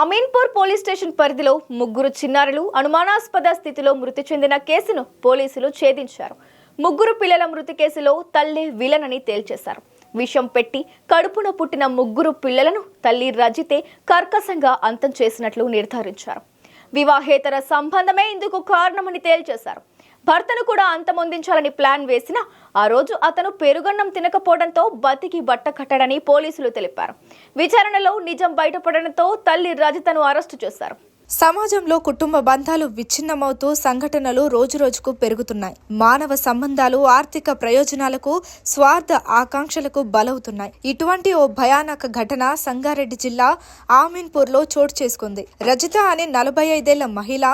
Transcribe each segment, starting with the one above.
Ameenpur police station పరిధిలో ముగ్గురు చిన్నారులు అనుమానాస్పద స్థితిలో మృతి చెందిన కేసును పోలీసులు ఛేదించారు. ముగ్గురు పిల్లల మృతి కేసులో తల్లి విలనని తేల్చేశారు. విషం పెట్టి కడుపున పుట్టిన ముగ్గురు పిల్లలను తల్లి రజితే కర్కశంగా అంతం చేసినట్లు నిర్ధారించారు. వివాహేతర సంబంధమే ఇందుకు కారణమని తేల్చేశారు. భర్తను కూడా అంతమొందించాలని ప్లాన్ వేసినా ఆ రోజు అతను పెరుగన్నం తినకపోవడంతో బతికి బట్ట కట్టడని పోలీసులు తెలిపారు. విచారణలో నిజం బయటపడడంతో తల్లి రజితను అరెస్టు చేశారు. సమాజంలో కుటుంబ బంధాలు విచ్ఛిన్నమవుతూ సంఘటనలు రోజురోజుకు పెరుగుతున్నాయి. మానవ సంబంధాలు ఆర్థిక ప్రయోజనాలకు స్వార్థ ఆకాంక్షలకు బలవుతున్నాయి. ఇటువంటి ఓ భయానక ఘటన సంగారెడ్డి జిల్లా ఆమీన్పూర్లో చోటు చేసుకుంది. రజిత అనే నలభై ఐదేళ్ళ మహిళ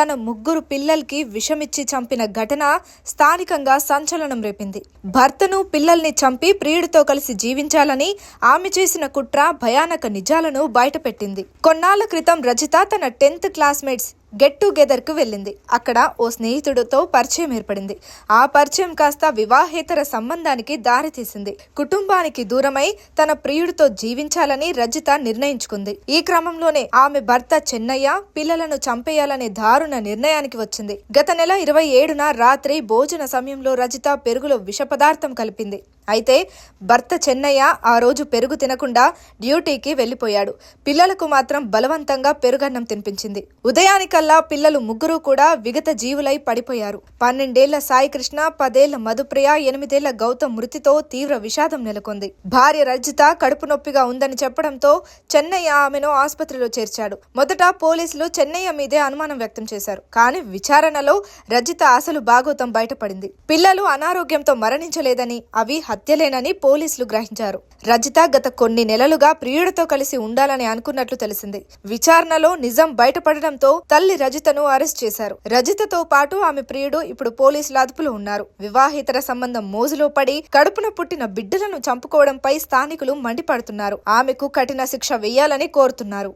తన ముగ్గురు పిల్లలకి విషమిచ్చి చంపిన ఘటన స్థానికంగా సంచలనం రేపింది. భర్తను పిల్లల్ని చంపి ప్రియుడితో కలిసి జీవించాలని ఆమె చేసిన కుట్ర భయానక నిజాలను బయటపెట్టింది. కొన్నాళ్ళ క్రితం రజిత తన టెన్త్ క్లాస్మేట్స్ గెట్ టుగెదర్కు వెళ్ళింది. అక్కడ ఓ స్నేహితుడితో పరిచయం ఏర్పడింది. ఆ పరిచయం కాస్త వివాహేతర సంబంధానికి దారితీసింది కుటుంబానికి దూరమై తన ప్రియుడితో జీవించాలని రజిత నిర్ణయించుకుంది. ఈ క్రమంలోనే ఆమె భర్త చెన్నయ్య పిల్లలను చంపేయాలనే దారుణ నిర్ణయానికి వచ్చింది. గత నెల ఇరవై ఏడున రాత్రి భోజన సమయంలో రజిత పెరుగులో విష పదార్థం కలిపింది. అయితే భర్త చెన్నయ్య ఆ రోజు పెరుగు తినకుండా డ్యూటీకి వెళ్ళిపోయాడు. పిల్లలకు మాత్రం బలవంతంగా పెరుగన్నం తినిపించింది. ఉదయానికల్లా పిల్లలు ముగ్గురు కూడా విగత జీవులై పడిపోయారు. పన్నెండేళ్ళ సాయికృష్ణ పదేళ్ళ మధుప్రియ ఎనిమిదేళ్ళ గౌతమ్ మృతితో తీవ్ర విషాదం నెలకొంది. భార్య రజిత కడుపు నొప్పిగా ఉందని చెప్పడంతో చెన్నయ్య ఆమెను ఆసుపత్రిలో చేర్చాడు. మొదట పోలీసులు చెన్నయ్య మీదే అనుమానం వ్యక్తం చేశారు. కానీ విచారణలో రజిత అసలు బాగోతం బయటపడింది. పిల్లలు అనారోగ్యంతో మరణించలేదని అవి హత్యలేనని పోలీసులు గ్రహించారు. రజిత గత కొన్ని నెలలుగా ప్రియుడితో కలిసి ఉండాలని అనుకున్నట్లు తెలిసింది. విచారణలో నిజం బయటపడడంతో తల్లి రజితను అరెస్ట్ చేశారు. రజితతో పాటు ఆమె ప్రియుడు ఇప్పుడు పోలీసుల అదుపులో ఉన్నారు. వివాహేతర సంబంధం మోజులో పడి కడుపున పుట్టిన బిడ్డలను చంపుకోవడంపై స్థానికులు మండిపడుతున్నారు. ఆమెకు కఠిన శిక్ష వేయాలని కోరుతున్నారు.